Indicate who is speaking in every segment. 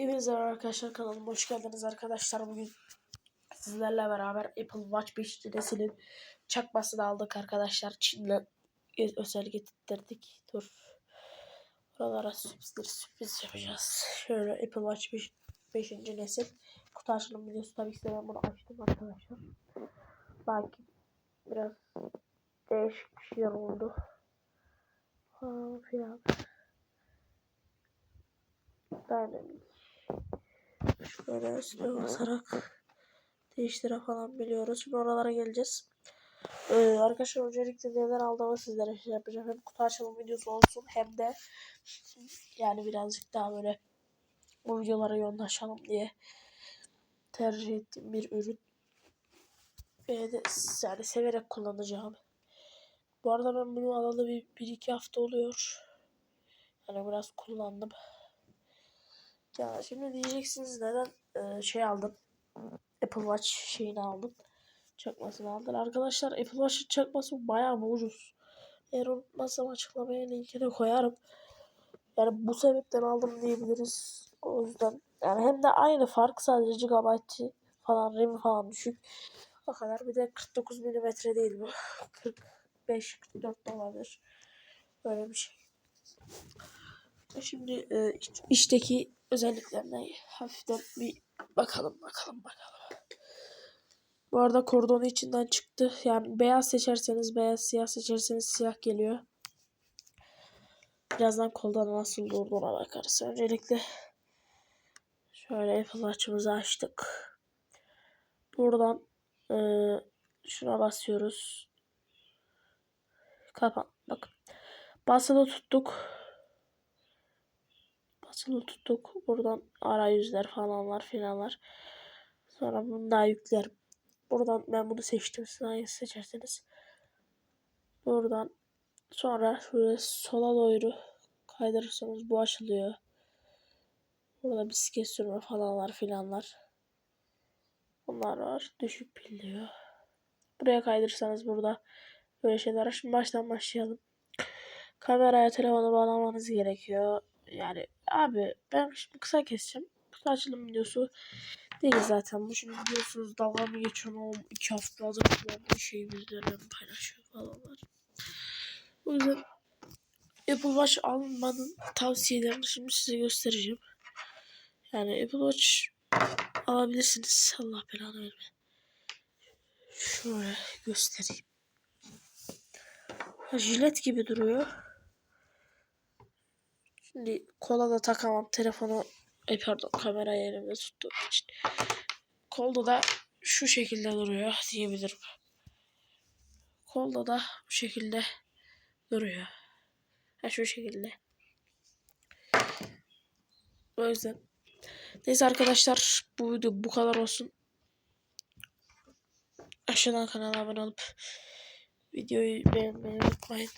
Speaker 1: Hepinize arkadaşlar kanalıma hoş geldiniz arkadaşlar. Bugün sizlerle beraber Apple Watch 5 neslinin çakmasını aldık arkadaşlar. Çin'le özel getirttirdik. Dur. Buralara sürprizler sürpriz yapacağız. Şöyle Apple Watch 5, 5. nesil kutu açılım videosu tabii ki ben bunu açtım arkadaşlar. Belki biraz değişik bir şeyler oldu. Falan filan. Dynamic. Şöyle üstüne basarak değiştire falan biliyoruz. Şimdi oralara geleceğiz. Ee, arkadaşlar öncelikle neden aldığımı sizlere şey yapacağım. Hem kutu açılım videosu olsun hem de yani birazcık daha böyle bu videolara yoğunlaşalım diye tercih ettiğim bir ürün. Ve de yani severek kullanacağım. Bu arada ben bunu alalı bir, bir iki hafta oluyor. Yani biraz kullandım. Ya şimdi diyeceksiniz neden e, şey aldım. Apple Watch şeyini aldım. Çakmasını aldım. Arkadaşlar Apple Watch'ın çakması bayağı ucuz. Eğer unutmazsam açıklamaya linki de koyarım. Yani bu sebepten aldım diyebiliriz. O yüzden yani hem de aynı fark sadece GB falan RAM falan düşük. O kadar bir de 49 mm değil bu. 45 44 de olabilir. Böyle bir şey. Şimdi e, içteki özelliklerine hafiften bir bakalım bakalım bakalım. Bu arada kordonu içinden çıktı. Yani beyaz seçerseniz beyaz, siyah seçerseniz siyah geliyor. Birazdan koldan nasıl durduğuna bakarız. Öncelikle şöyle Apple Watch'ımızı açtık. Buradan e, şuna basıyoruz. Kapan. Bakın. Basılı tuttuk. Basılı tuttuk. Buradan arayüzler falanlar filanlar. Sonra bunu daha yüklerim. Buradan ben bunu seçtim. Siz hangisi seçerseniz. Buradan sonra şöyle sola doğru kaydırırsanız bu açılıyor. Burada bisiklet sürme falanlar filanlar. Bunlar var. Düşük pil. Buraya kaydırırsanız burada böyle şeyler. Şimdi baştan başlayalım. Kameraya telefonu bağlamanız gerekiyor. Yani abi ben şimdi kısa keseceğim. Kısa açılım videosu değil zaten. Bu şimdi biliyorsunuz dalga mı geçiyorum ama iki haftadır kullandığım şeyi bizlerle paylaşıyor falanlar. O yüzden Apple Watch almanın tavsiyelerini şimdi size göstereceğim. Yani Apple Watch alabilirsiniz. Allah belanı verme. Şöyle göstereyim. Jilet gibi duruyor. Şimdi kola da takamam. Telefonu e pardon kamerayı elimde tuttuğum için. Kolda da şu şekilde duruyor diyebilirim. Kolda da bu şekilde duruyor. Ha şu şekilde. O yüzden. Neyse arkadaşlar bu video bu kadar olsun. Aşağıdan kanala abone olup videoyu beğenmeyi unutmayın.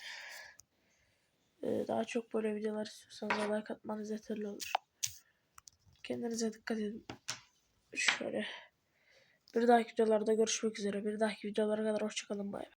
Speaker 1: Ee, daha çok böyle videolar istiyorsanız like atmanız yeterli olur. Kendinize dikkat edin. Şöyle. Bir dahaki videolarda görüşmek üzere. Bir dahaki videolara kadar hoşçakalın. Bay bay.